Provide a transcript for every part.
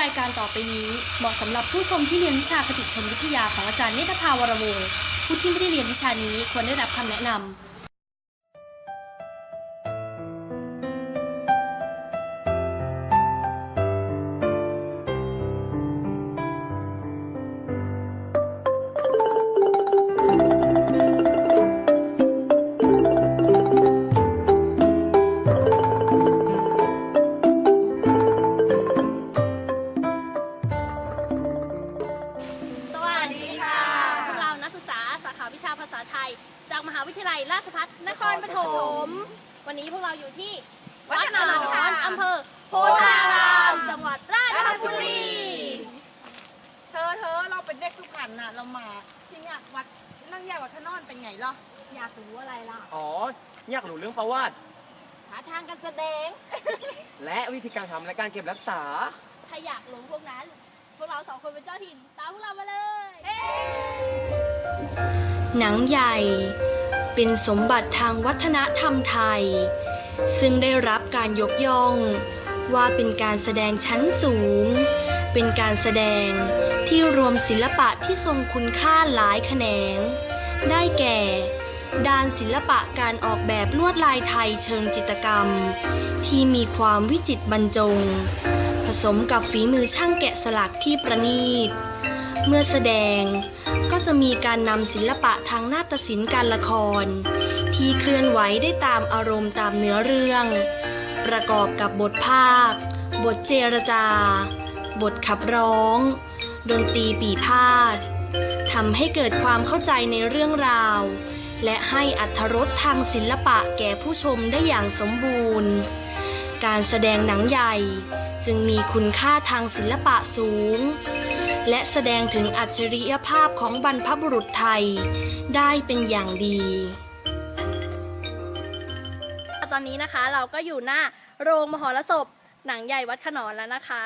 รายการต่อไปนี้เหมาะสำหรับผู้ชมที่เรียนวิชาคติชนวิทยาของอาจารย์เนตรภาวรวงศ์ผู้ที่ไม่ได้เรียนวิชานี้ควรได้รับคำแนะนำ จากมหาวิทยาลัยราชภัฏนครปฐม วันนี้พวกเราอยู่ที่ วัดขนอนอำเภอโพธาราม จังหวัดราชบุรี เธอเธอเราเป็นเด็กสุพรรณน่ะ เรามาที่เนี่ยวัดนั่งใหญ่วัดขนอนเป็นไงล่ะอยากรู้อะไรล่ะอ๋อ อยากรู้เรื่องประวัติ หาทางการแสดง และวิธีการทำและการเก็บรักษา ถ้าอยากรู้พวกนั้น พวกเราสองคนเป็นเจ้าถิ่น ตามพวกเรามาเลย หนังใหญ่ เป็นสมบัติทางวัฒนธรรมไทย ซึ่งได้รับการยกย่อง ว่าเป็นการแสดงชั้นสูง เป็นการแสดงที่รวมศิลปะที่ทรงคุณค่าหลายแขนง ได้แก่ ด้านศิลปะการออกแบบลวดลายไทยเชิงจิตรกรรม ที่มีความวิจิตรบรรจง ผสมกับฝีมือช่างแกะสลักที่ประณีต เมื่อแสดง ก็จะมีการนำศิลปะทางนาฏศิลป์การละคร ที่เคลื่อนไหวได้ตามอารมณ์ตามเนื้อเรื่อง ประกอบกับบทภาค บทเจรจา บทขับร้อง ดนตรีปีพาดทำให้เกิดความเข้าใจในเรื่องราว และให้อัธรสทางศิลปะแก่ผู้ชมได้อย่างสมบูรณ์ การแสดงหนังใหญ่จึงมีคุณค่าทางศิลปะสูง และแสดงถึงอัจฉริยภาพของบรรพบุรุษไทย ได้เป็นอย่างดี ตอนนี้นะคะเราก็อยู่หน้าโรงมหรสพหนังใหญ่วัดขนอนแล้วนะคะ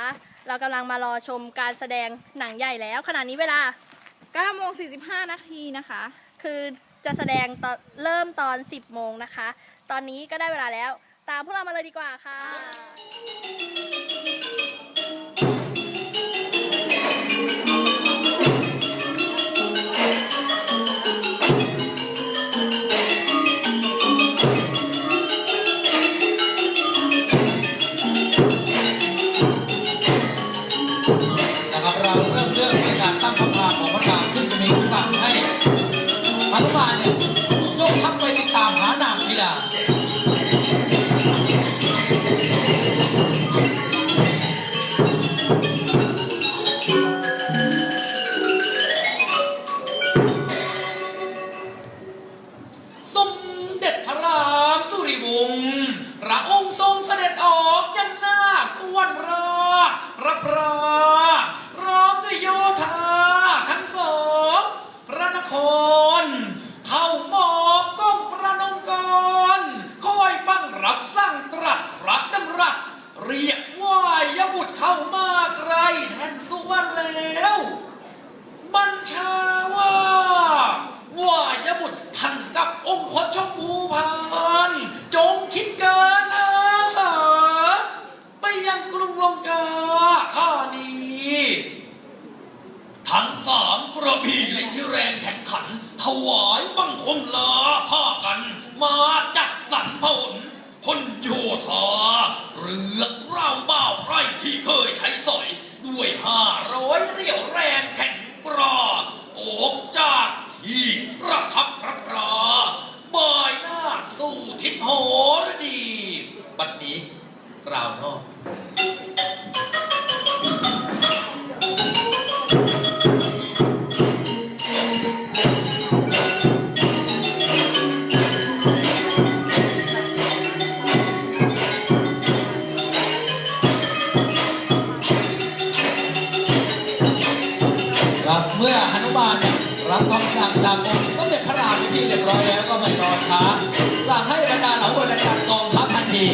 เรากำลังมารอชมการแสดงหนังใหญ่แล้วขณะนี้เวลา9โมง45 นาทีนะคะ คือจะแสดงตอนเริ่มตอน 10 โมงนะคะ ตอนนี้ก็ได้เวลาแล้ว ตามพวกเรามาเลยดีกว่าค่ะ นะครับเราเริ่มเรื่องด้วยการตั้งคำพาของพระนางซึ่งจะมีคำสั่งให้หนุมานเนี่ยยกทัพไป ทำสั่งจากองค์สมเด็จพระราชพิธีเรียบร้อยแล้วก็ไม่รอช้าสั่งให้บรรดาเหล่าบรรดารกองทัพทันที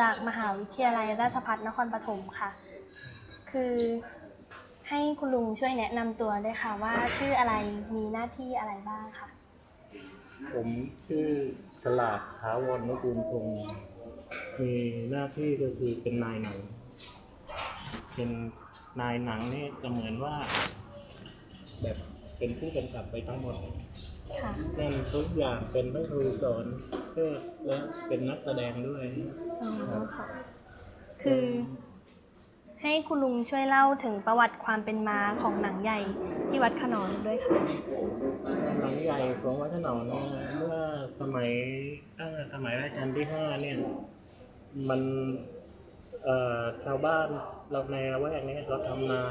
จากมหาวิทยาลัยราชภัฏนครปฐมค่ะ คือให้คุณลุงช่วยแนะนำตัวด้วยค่ะว่าชื่ออะไรมีหน้าที่อะไรบ้างค่ะ ผมชื่อฉลาดถาวรนุกูลพงศ์มีหน้าที่ก็คือเป็นนายหนัง เป็นนายหนังนี่จะเหมือนว่า แบบเป็นผู้กำกับไปทั้งหมด ค่ะนั่นทุกอย่างเป็นพระครูสอนเพื่อและเป็นนักแสดงด้วย อ๋อค่ะ คือ ให้คุณลุงช่วยเล่าถึงประวัติความเป็นมาของหนังใหญ่ที่วัดขนอนด้วยค่ะหนังใหญ่ของวัดขนอนเนี่ยเมื่อสมัยตั้งแต่สมัยรัชกาลที่ห้าเนี่ย มันเอ่อ ชาวบ้านเราในละแวกนี้เขาทำนา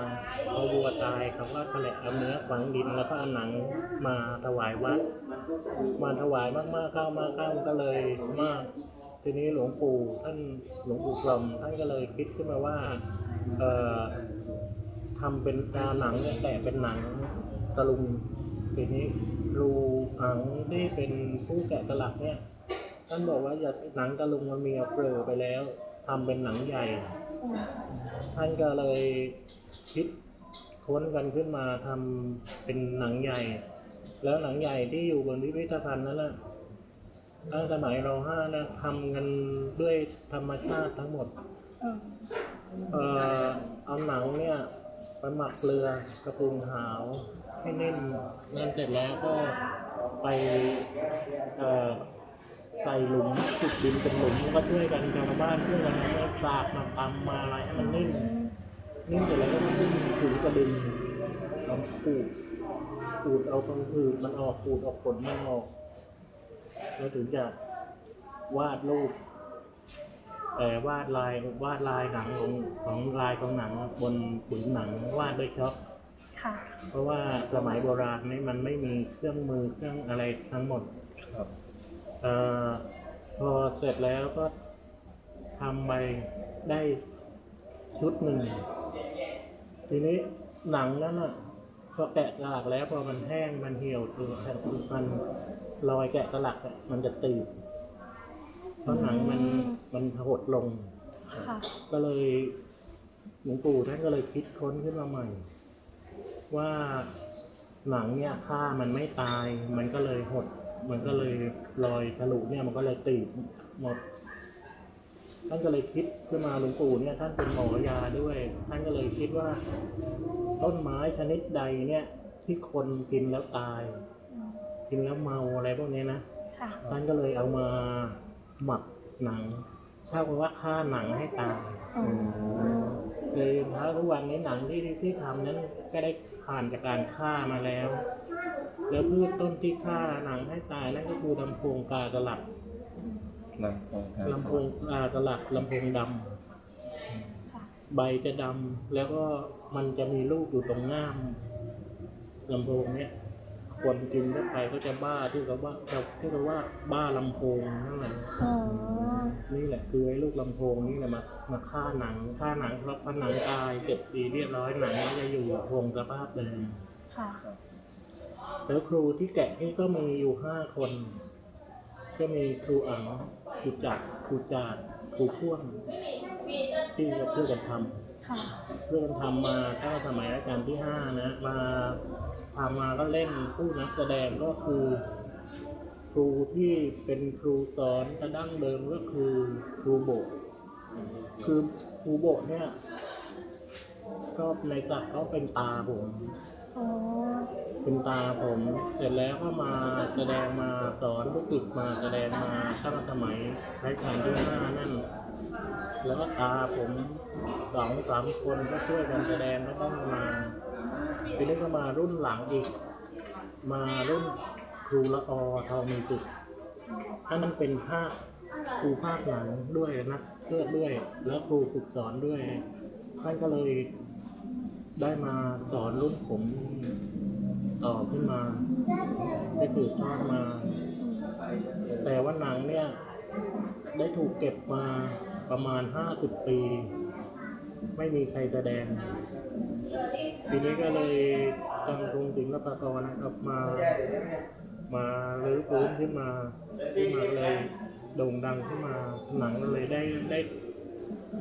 เขาวัวตายเขาก็แฉละเอาเนื้อฝังดินแล้วก็เอาหนังมาถวายวัดมาถวายมากๆเข้ามากเข้าก็เลยมาก ทีนี้หลวงปู่ท่านหลวงปู่กลมท่านก็เลยคิดขึ้นมาว่าเออทำเป็นตาหนังแต่เป็นหนังตะลุงทีนี้รูอังที่เป็นผู้แกะสลักเนี่ยท่านบอกว่าอย่าหนังตะลุงมันมีเอาเปลือไปแล้ว ทำเป็นหนังใหญ่ ท่านก็เลยคิดค้นกันขึ้นมาทำเป็นหนังใหญ่ แล้วหนังใหญ่ที่อยู่บนพิพิธภัณฑ์นั้นนะตั้งสมัยรห้านะทำกันด้วยธรรมชาติทั้งหมด เอ่อเอาหนังเนี่ยไปหมักเกลือกระปรุงหาวให้นิ่มนั่นเสร็จแล้วก็ไปเอ่อ ใส่หลุมขุดดินเป็นหลุมก็ช่วยกันชาวบ้านช่วยกันมาสากมาตำมาอะไรให้มันนิ่มนิ่มเสร็จแล้วก็มาขึ้นถึงกระดินเอาขูดขูดเอาตรงผืดมันออกขูดเอาผลมันออกแล้วถึงจะวาดรูปแต่วาดลายวาดลายหนังของของลายของหนังบนผืนหนังวาดด้วยช็อปค่ะเพราะว่าสมัยโบราณนี่มันไม่มีเครื่องมือเครื่องอะไรทั้งหมดครับ เอ่อพอเสร็จแล้วก็ทำไปได้ชุดหนึ่ง ทีนี้หนังนั้นอะพอแกะสลักแล้วพอมันแห้งมันเหี่ยวตัวมันรอยแกะสลักอะมันจะตีบเพราะหนังมันมันหดลง ค่ะ ก็เลยหลวงปู่ท่านก็เลยคิดค้นขึ้นมาใหม่ ว่าหนังเนี่ยค่ามันไม่ตาย มันก็เลยหด มันก็เลยรอยทะลุเนี่ยมันก็เลยตีบหมด ท่านก็เลยคิดขึ้นมาหลวงปู่เนี่ย ท่านเป็นหมอยาด้วย ท่านก็เลยคิดว่า ต้นไม้ชนิดใดเนี่ย ที่คนกินแล้วตาย กินแล้วเมาอะไรพวกนี้นะค่ะท่านก็เลยเอามาหมักหนังเท่ากับว่าฆ่าหนังให้ตายอ๋อเลยพระทุกวันนี้หนังที่ที่ทำนั้นก็ได้ผ่านจากการฆ่ามาแล้ว แล้วพืชต้นที่ฆ่าหนังให้ตายนั่นก็คือลำโพงกากระหลักลำโพงครับลำโพงกากระหลักลำโพงดำใบจะดำแล้วก็มันจะมีลูกอยู่ตรงง่ามลำโพงเนี่ยคนกินเข้าไปก็จะบ้าที่เขาว่าที่เขาว่าบ้าลำโพงนั่นแหละอ๋อนี่แหละคือไอ้ลูกลำโพงนี่แหละมามาฆ่าหนังฆ่าหนังเพราะพอหนังตายเสร็จดีเรียบร้อยหนังก็จะอยู่คงสภาพเดิมค่ะ แล้วครูที่แกะนี่ก็มีอยู่ห้าคน ก็มีครูอังครูจักรครูจาดครูพ่วงที่เพื่อกันทำค่ะเพื่อกันทำมาตั้งแต่สมัยรัชกาลที่ห้านะ มาทำมาก็เล่นผู้นักแสดงก็คือ ครูที่เป็นครูสอนกระดั้งเดิมก็คือครูโบก คือครูโบกเนี่ย ก็ในตักเขาเป็นตาผม อ๋อเป็นตาผมเสร็จแล้วก็มาแสดงมาสอนลูกศิษย์มาแสดงมาตั้งสมัยรัชกาลที่ห้านั่น แล้วก็ตาผมสองสามคนก็ช่วยกันแสดงแล้วก็มาทีนี้ก็มารุ่นหลังอีก มารุ่นครูละอทองมีติดถ้ามันเป็นภาคครูภาคหลังด้วยนะเพื่อด้วย แล้วครูฝึกสอนด้วยท่านก็เลย ได้มาสอนรุ่นผมต่อขึ้นมาได้สืบทอดมา แต่ว่าหนังเนี่ย ได้ถูกเก็บมาประมาณห้าสิบปี ไม่มีใครแสดง ทีนี้ก็เลยทางกรุงศิลปากรนะครับมา มารื้อฟื้นขึ้นมาขึ้นมาเลยโด่งดังขึ้นมาหนังเลยได้ได้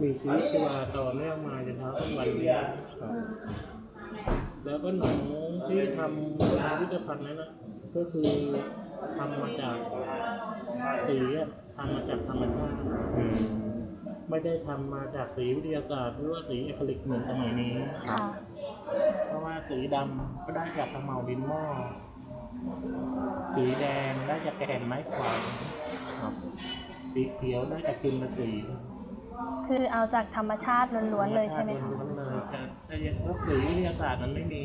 มีชีวิตชีวาต่อเนื่องมาจนถึงวันนี้ครับ แล้วก็หนังที่ทำพิพิธภัณฑ์นั้นนะก็คือทำมาจากสีอะทำมาจากธรรมชาติอืมไม่ได้ทำมาจากสีวิทยาศาสตร์หรือว่าสีอะคริลิกเหมือนสมัยนี้ค่ะเพราะว่าสีดำก็ได้จากกระเหมาดินหม้อสีแดงได้จากแก่นไม้ขวางครับสีเขียวได้จากกินมาสี คือเอาจากธรรมชาติล้วนๆเลยใช่ไหมคะล้วนๆเลยแต่แต่ยังพวกสีวิทยาศาสตร์มันไม่มี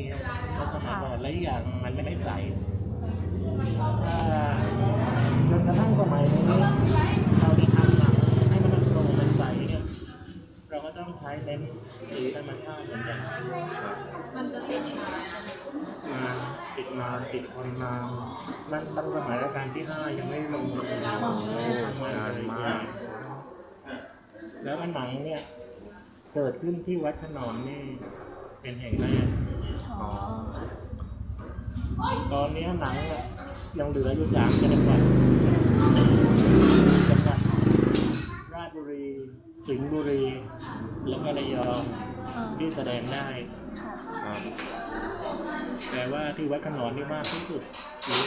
เราสมัยก่อนและอีกอย่างมันไม่ได้ใสถ้าจนกระทั่งสมัยนี้เราจะทำหนังให้มันโปร่งเป็นใสเนี่ยเราก็ต้องใช้เน้นสีธรรมชาติเหมือนกันมันจะติดมามาติดนาติดคนนานั่นตั้งสมัยรัชกาลที่ห้ายังไม่ลงมือนานมาก แล้วก็หนังเนี่ย เกิดขึ้นที่วัดขนอนนี่เป็นแห่งแรกอ๋อตอนนี้หนังอะยังเหลืออยู่สามจังหวัดจังหวัดราชบุรี สิงห์บุรี แล้วก็ระยองที่แสดงได้ค่ะครับแต่ว่าที่วัดขนอนนี่มากที่สุดหรือ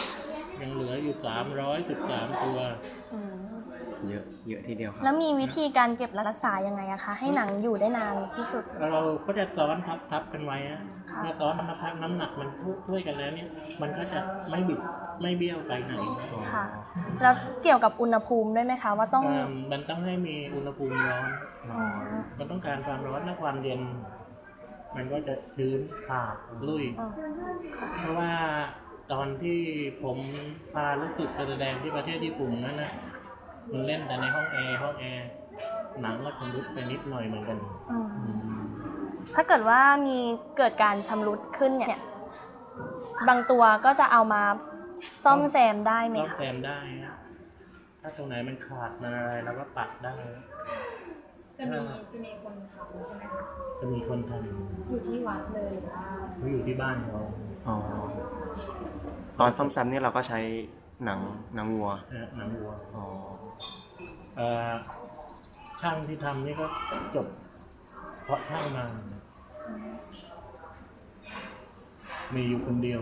ยังเหลืออยู่สามร้อยสิบสามตัวอืม เยอะเยอะทีเดียวครับแล้วมีวิธีการเก็บและรักษายังไงอะคะ ให้หนังอยู่ได้นานที่สุด เราก็จะซ้อนทับทับกันไว้อะค่ะ ถ้าซ้อนมาพักน้ำหนักมันช่วยกันแล้วเนี่ย มันก็จะไม่บิดไม่เบี้ยวไปไหนค่ะ แล้วเกี่ยวกับอุณหภูมิด้วยไหมคะว่าต้องอ่ามันต้องให้มีอุณหภูมิร้อนอ๋อมันต้องการความร้อนและความเย็น มันก็จะชื้นขาดลุย อ๋อ เพราะว่าตอนที่ผมพาลูกศิษย์ไปแสดงที่ประเทศญี่ปุ่นนั้นนะ มันเล่นแต่ในห้องแอร์ห้องแอร์หนังก็ชำรุดไปนิดหน่อยเหมือนกันอืมถ้าเกิดว่ามีเกิดการชำรุดขึ้นเนี่ย บางตัวก็จะเอามาซ่อมแซมได้ไหมซ่อมคะ แซมได้นะถ้าตรงไหนมันขาดมันอะไรเราก็ปัดได้ จะมีจะมีคนทำใช่ไหมคะจะมีคนทอยู่ที่วัดเลยหรือว่าำเขาอยู่ที่บ้านเขาอ๋อตอนซ่อมแซมนี่เราก็ใช้หนังหนังวัว เอ่อหนังวัว อ๋อเอ่อ ช่างที่ทำนี่ก็จบเพราะช่างมา มีอยู่คนเดียว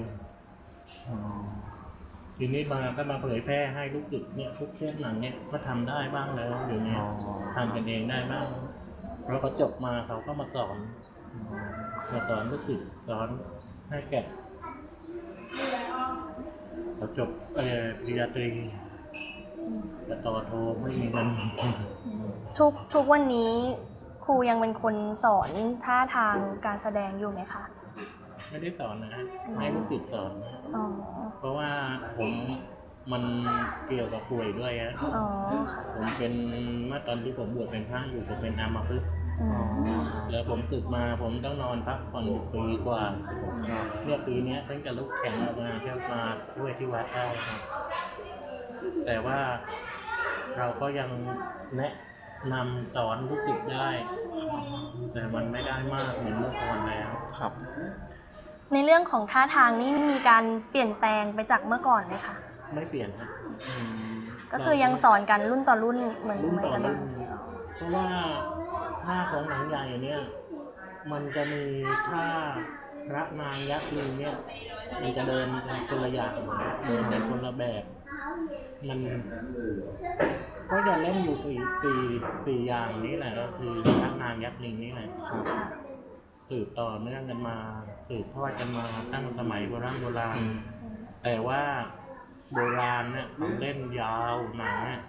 ทีนี้มาก็มาเผยแพร่ให้ลูกศิษย์เนี่ยทุกเทปหนังเนี่ยก็ทำได้บ้างแล้วเดี๋ยวนี้ทำกันเองได้บ้างเพราะเขาจบมาเขาก็มาสอนมาสอนลูกศิษย์สอนให้แกะเขาจบเอ่อปริญญาตรี แต่ต่อโทไม่มีเงินทุกทุกวันนี้ครูยังเป็นคนสอนท่าทางการแสดงอยู่ไหมคะ ไม่ได้สอนนะฮะให้ลูกศิษย์สอนนะอ๋อ เพราะว่าผมมันเกี่ยวกับป่วยด้วยฮะอ๋อค่ะผมเป็นเมื่อตอนที่ผมบวชเป็นพระอยู่ผมเป็นอามาพึกษ์อืมแล้วผมตึกมาผมต้องนอนพักผ่อนอยู่ปีกว่าเนี่ยปีเนี้ยเพิ่งจะลุกแข็งออกมาแค่มาด้วยที่วัดได้ครับ แต่ว่าเราก็ยังแนะนำสอนลูกศิษย์ได้ แต่มันไม่ได้มากเหมือนเมื่อก่อนแล้ว ครับ ในเรื่องของท่าทางนี่มีการเปลี่ยนแปลงไปจากเมื่อก่อนไหมคะไม่เปลี่ยนครับอืมก็คือยังสอนกันรุ่นต่อรุ่นเหมือนรุ่นเหมือนต่อกันรุ่นเพราะว่าท่าของหนังใหญ่เนี่ย มันจะมีท่าพระนางยักษ์ลิงเนี่ย มันจะเดินเป็นคนละอย่างเดินเป็นคนละแบบ มันก็จะเล่นอยู่สี่สี่สี่อย่างนี้แหละก็คือพระนางยักษ์ลิงนี่แหละครับสืบต่อเนื่องกันมาสืบทอดกันมาตั้งสมัยโบราณโบราณ แต่ว่าโบราณเนี่ยเขาเล่นยาวหนังเนี่ย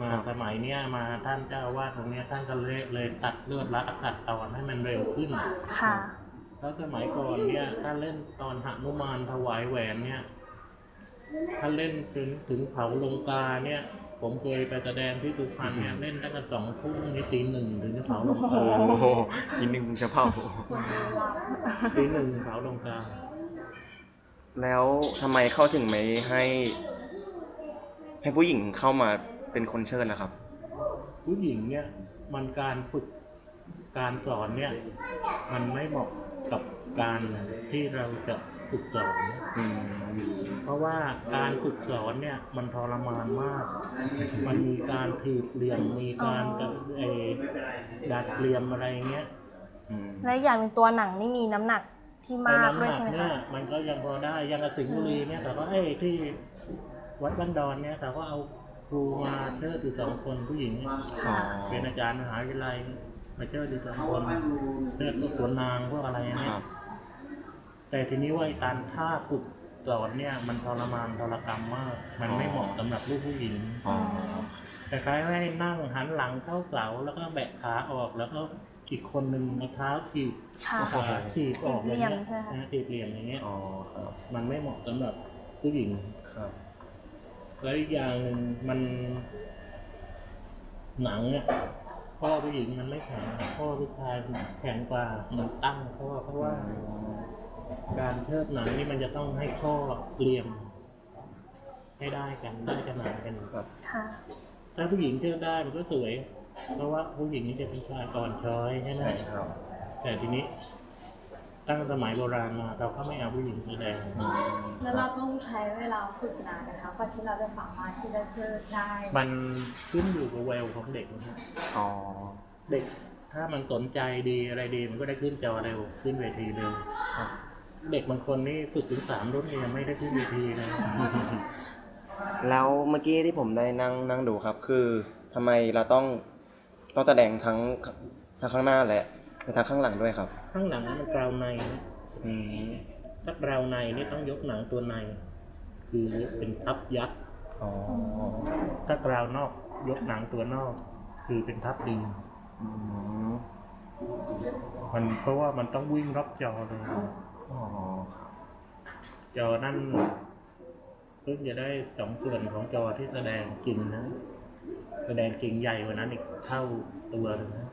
มาสมัยเนี้ยมาท่านเจ้าอาวาสตรงเนี้ยท่านก็เลยเลยตัดเลือดรัดตัดตอนให้มันเร็วขึ้นค่ะแล้วสมัยก่อนเนี่ยถ้าเล่นตอนหนุมานถวายแหวนเนี่ย ถ้าเล่นถึงถึงเผาลงกาเนี่ย ผมเคยไปแสดงที่สุพรรณเนี่ยเล่นตั้งแต่สองทุ่มนี่ตีหนึ่งถึงจะเผาลงกาโอ้โหทีหนึ่งจะเผาตีหนึ่งเผาลงกา แล้วทำไมเข้าถึงไม่ให้ ให้ผู้หญิงเข้ามาเป็นคนเชิญนะครับ ผู้หญิงเนี่ยมันการฝึกการสอนเนี่ย มันไม่เหมาะกับการที่เราจะ ฝึกสอนอืมเพเพราะว่าการฝึกสอนเนี่ยมันทรมานมาก มันมีการถีบเหลี่ยมมีการกับไอ้ดัดเหลี่ยมอะไรเงี้ยอืมและอีกอย่างหนึ่งตัวหนังนี่มีน้ำหนักที่มากไอ้น้ำหด้วยนัใช่ไหมเนี่คะยมันก็ยังพอได้ยังกระสิงห์บุรีเนี่ยแต่ว่าไอ้ที่วัดบ้านดอนเนี่ยแต่ก็เอาครูมาเชิดอยู่สองคนผู้หญิง อ๋อเป็นอาจารย์มหาวิทยาลัยมาเชิดอยู่สองคนเชิดพวกตัวนางพวกอะไรคเนี่รัยบ แต่ทีนี้ว่าไอ้การท่าฝึกสอนเนี่ย มันทรมานทรกรรมมาก มันไม่เหมาะสำหรับลูกผู้หญิงอ๋อแต่คล้ายๆให้นั่งหันหลังเข้าเสาแล้วก็แบะขาออกแล้วก็อีกคนหนึ่งเอาเท้าถีบค่ะขาถีบออกอย่างเงี้ยถีบเหลี่ยมใช่ไหมคะ นะถีบเหลี่ยมอย่างเงี้ยอ๋อครับมันไม่เหมาะสำหรับผู้หญิง ครับแล้วอีกอย่างหนึ่งมันหนังเนี่ยพ่อผู้หญิงมันไม่แข็งพ่อผู้ชายแข็งกว่ามันตั้งข้อเพราะว่า การเทิดหนังนี่มันจะต้องให้ข้อเหลี่ยมให้ได้กันได้ขนาดกันครับ ค่ะ ถ้าผู้หญิงเทิดได้มันก็สวย เพราะว่าผู้หญิงนี่จะเป็นชายอ่อนช้อยใช่ไหมใช่ครับ แต่ทีนี้ ตั้งสมัยโบราณมาเราก็ไม่เอาผู้หญิงแสดงแล้วเราต้องใช้เวลาฝึกนานนะคะกว่าที่เราจะสามารถที่จะเชิดได้ มันขึ้นอยู่กับแววของเด็กนะครับอ๋อ เด็กถ้ามันสนใจดีอะไรดีมันก็ได้ขึ้นจอเร็วขึ้นเวทีเร็ว เด็กบางคนนี่ฝึกถึงสามรุ่นยังไม่ได้ขึ้นเวทีเลย แล้วเมื่อกี้ที่ผมได้นั่งนั่งดูครับ คือทำไมเราต้องต้องแสดงทั้งทั้งข้างหน้าและทั้งข้างหลังด้วยครับ ข้างหลังมันกราวในนะอืมถ้ากราวในนี่ต้องยกหนังตัวใน คือเป็นทับยัดอ๋อถ้ากราวนอกยกหนังตัวนอก คือเป็นทับดินอืม มันเพราะว่ามันต้องวิ่งรอบจอเลย อ๋อครับจอนั่นเพิ่งจะได้สองส่วนของจอที่แสดงจริงนะ แสดงจริงใหญ่กว่านั้นอีกเท่าตัวเลยนะ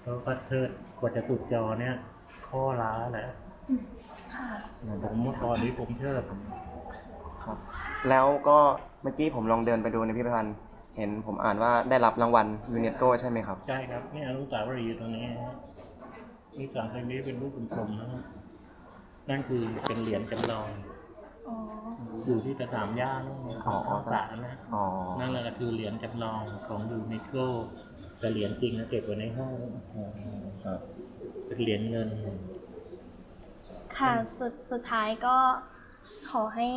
เพราะว่าเทิดกว่าจะสุดจอเนี่ย ข้อล้าแหละผมเมื่อก่อนนี้ผมเชิดครับ แล้วก็เมื่อกี้ผมลองเดินไปดูในพิพิธภัณฑ์เห็นผมอ่านว่าได้รับรางวัลยูเนสโกใช่ไหมครับ ใช่ครับ นี่อนุสาวรีย์อยู่ตรงนี้ นะฮะนี่สามตรงนี้เป็นรูปกลมๆนะฮะนั่นคือเป็นเหรียญจำลอง อ๋อ อยู่ที่สนามหญ้านั่นเองอ๋อของสระนะอ๋อนั่นแหละก็คือเหรียญจำลองของยูเนสโกแต่เหรียญจริงนะเก็บไว้ในห้องครับเป็นเหรียญเงิน ค่ะสุดสุดท้ายก็ขอให้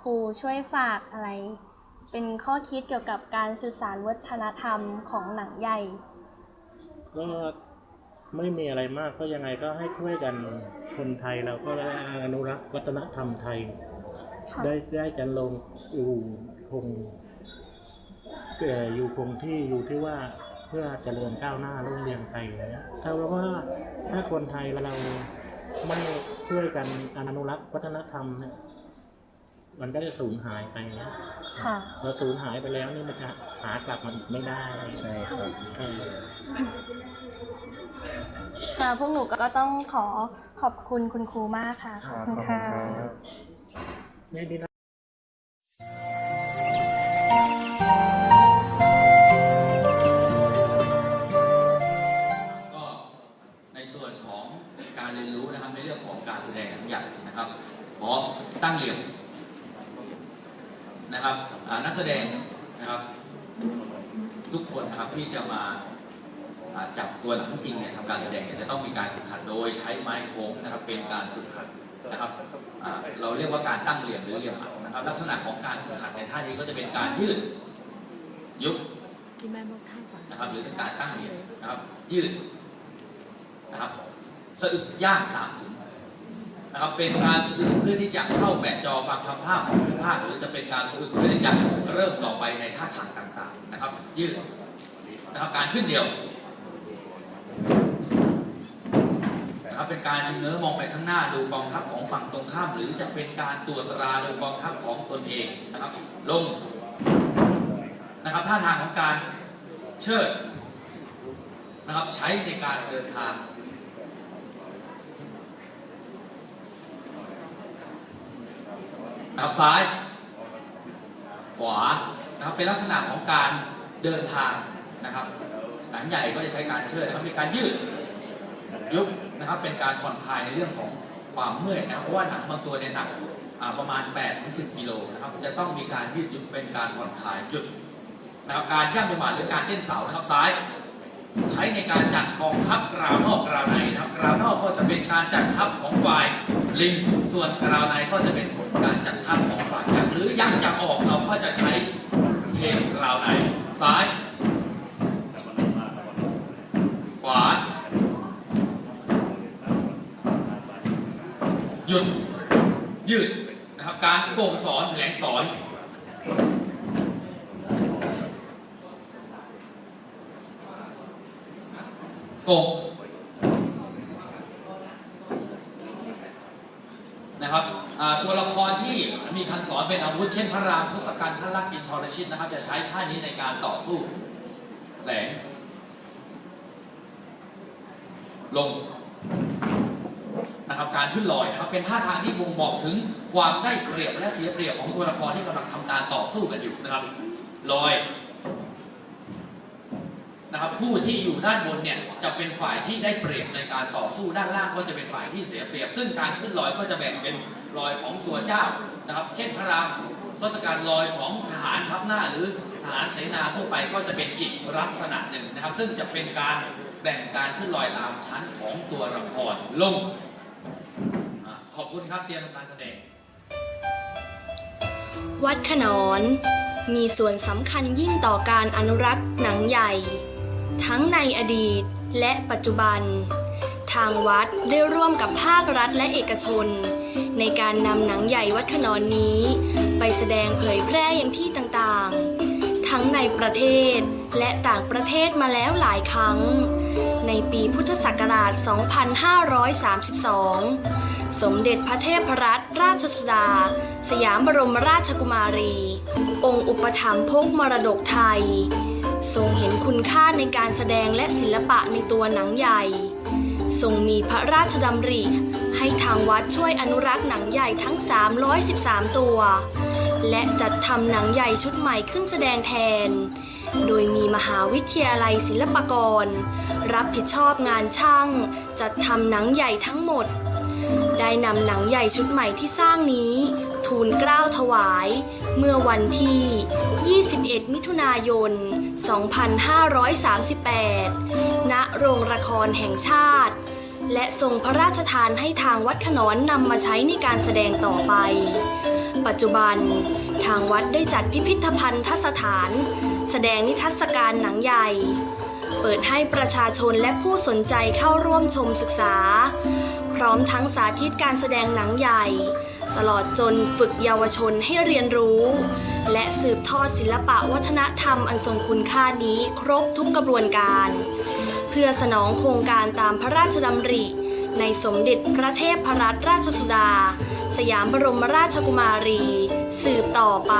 ครูช่วยฝากอะไร เป็นข้อคิดเกี่ยวกับการสื่อสารวัฒนธรรมของหนังใหญ่ ก็ ไม่มีอะไรมากก็ยังไงก็ให้ช่วยกันคนไทยเราก็ได้อนุรักษ์วัฒนธรรมไทยค่ะได้ได้จะลงอยู่คงเอ่ออยู่คงที่อยู่ที่ว่าเพื่อเจริญก้าวหน้ารุ่งเรืองไปนะถ้าว่าถ้าคนไทยเราไม่ช่วยกันอนุรักษ์วัฒนธรรมเนี่ยมันก็จะสูญหายไปนะค่ะพอสูญหายไปแล้วนี่มันจะหากลับมันไม่ได้ใช่ครับเออ ค่ะพวกหนูก็ต้องขอขอบคุณคุณครูมากค่ะ ขอบคุณค่ะนี่ดีนะก็ในส่วนของการเรียนรู้นะครับในเรื่องของการแสดงหนังใหญ่นะครับพร้อมตั้งเหลี่ยมนะครับอ่านักแสดงนะครับ ทุกคนนะครับที่จะมาอ่าจับตัวหนังจริงเนี่ยทำการแสดงเนี่ย จะต้องมีการฝึกหัดโดยใช้ไม้โค้งนะครับเป็นการฝึกหัดนะครับเราเรียกว่าการตั้งเหลี่ยมหรือเหลี่ยมอัดนะครับ ลักษณะของการฝึกหัดในท่านี้ก็จะเป็นการยืดยุบนะครับหรือเป็นการตั้งเหรียญนะครับ ยืดนะครับสะอึกย่างสามขุมนะครับเป็นการสะอึกเพื่อที่จะเข้าแบะจอฟังคำภาคของภาคหรือจะเป็นการสะอึกเพื่อที่จะเริ่มต่อไปในท่าทางต่าง ๆ นะครับ ยืดนะครับการขึ้นเดียว นะครับเป็นการชะเง้อมองไปข้างหน้าดูกองทัพของฝั่งตรงข้าม หรือจะเป็นการตรวจตราดูกองทัพของตนเองนะครับ ลงนะครับท่าทางของการเชิดนะครับใช้ในการเดินทางนะครับซ้าย ขวานะครับเป็นลักษณะของการเดินทางนะครับหนังใหญ่ก็จะใช้การเชิดนะครับมีการยืดยุบ นะครับเป็นการผ่อนคลายในเรื่องของความเมื่อยนะครับเพราะว่าหนังบางตัวเนี่ยหนักประมาณ8ถึง10กิโลนะครับจะต้องมีการยืดหยุ่นเป็นการผ่อนคลายหยุดนะครับการย่ำจังหวะหรือการเต้นเสานะครับซ้าย ใช้ในการจัดกองทัพกราวนอกกราวในนะครับกราวนอกก็จะเป็นการจัดทัพของฝ่ายลิง ส่วนกราวในก็จะเป็นการจัดทัพของฝ่ายยักษ์หรือยักษ์จะออกเราก็จะใช้เพลงกราวในซ้าย ขวา หยุดยืดนะครับการโก่งสอนแถลงสอน โกงนะครับตัวละครที่มีคันสอนเป็นอาวุธเช่นพระรามทศกัณฐ์พระลักษณ์อินทรชิตนะครับ จะใช้ท่านี้ในการต่อสู้แหลงลงนะครับการขึ้นลอยนะครับ เป็นท่าทางที่บ่งบอกถึงความได้เปรียบและเสียเปรียบของตัวละครที่กำลังทำการต่อสู้กันอยู่นะครับลอยนะครับผู้ที่อยู่ด้านบนเนี่ยจะเป็นฝ่ายที่ได้เปรียบในการต่อสู้ด้านล่างก็จะเป็นฝ่ายที่เสียเปรียบ ซึ่งการขึ้นลอยก็จะแบ่งเป็นลอยของตัวเจ้านะครับ เช่นพระรามทศกัณฐ์ลอยของทหารทัพหน้าหรือทหารเสนาทั่วไปก็จะเป็นอีกลักษณะหนึ่งนะครับ ซึ่งจะเป็นการแบ่งการขึ้นลอยตามชั้นของตัวละครลง ขอบคุณครับเตรียมการแสดง วัดขนอน มีส่วนสำคัญยิ่งต่อการอนุรักษ์หนังใหญ่ ทั้งในอดีตและปัจจุบัน ทางวัดได้ร่วมกับภาครัฐและเอกชน ในการนำหนังใหญ่วัดขนอนนี้ ไปแสดงเผยแพร่ยังที่ต่างๆ ทั้งในประเทศและต่างประเทศมาแล้วหลายครั้ง ปีพุทธศักราช 2532 สมเด็จพระเทพรัตนราชสุดา สยามบรมราชกุมารี องค์อุปถัมภกมรดกไทย ทรงเห็นคุณค่าในการแสดงและศิลปะในตัวหนังใหญ่ ทรงมีพระราชดำริ ให้ทางวัดช่วยอนุรักษ์หนังใหญ่ทั้ง 313 ตัว และจัดทำหนังใหญ่ชุดใหม่ขึ้นแสดงแทน โดยมีมหาวิทยาลัยศิลปากร รับผิดชอบงานช่าง จัดทำหนังใหญ่ทั้งหมด ได้นำหนังใหญ่ชุดใหม่ที่สร้างนี้ ทูลเกล้าถวาย เมื่อวันที่ 21 มิถุนายน 2538 ณ โรงละครแห่งชาติ และทรงพระราชทานให้ทางวัดขนอนนำมาใช้ในการแสดงต่อไป ปัจจุบันทางวัดได้จัดพิพิธภัณฑสถาน แสดงนิทรรศการหนังใหญ่ เปิดให้ประชาชนและผู้สนใจเข้าร่วมชมศึกษา พร้อมทั้งสาธิตการแสดงหนังใหญ่ ตลอดจนฝึกเยาวชนให้เรียนรู้ และสืบทอดศิลปะวัฒนธรรมอันทรงคุณค่านี้ครบทุกกระบวนการ เพื่อสนองโครงการตามพระราชดำริในสมเด็จพระเทพรัตนราชสุดา สยามบรมราชกุมารี สืบต่อไป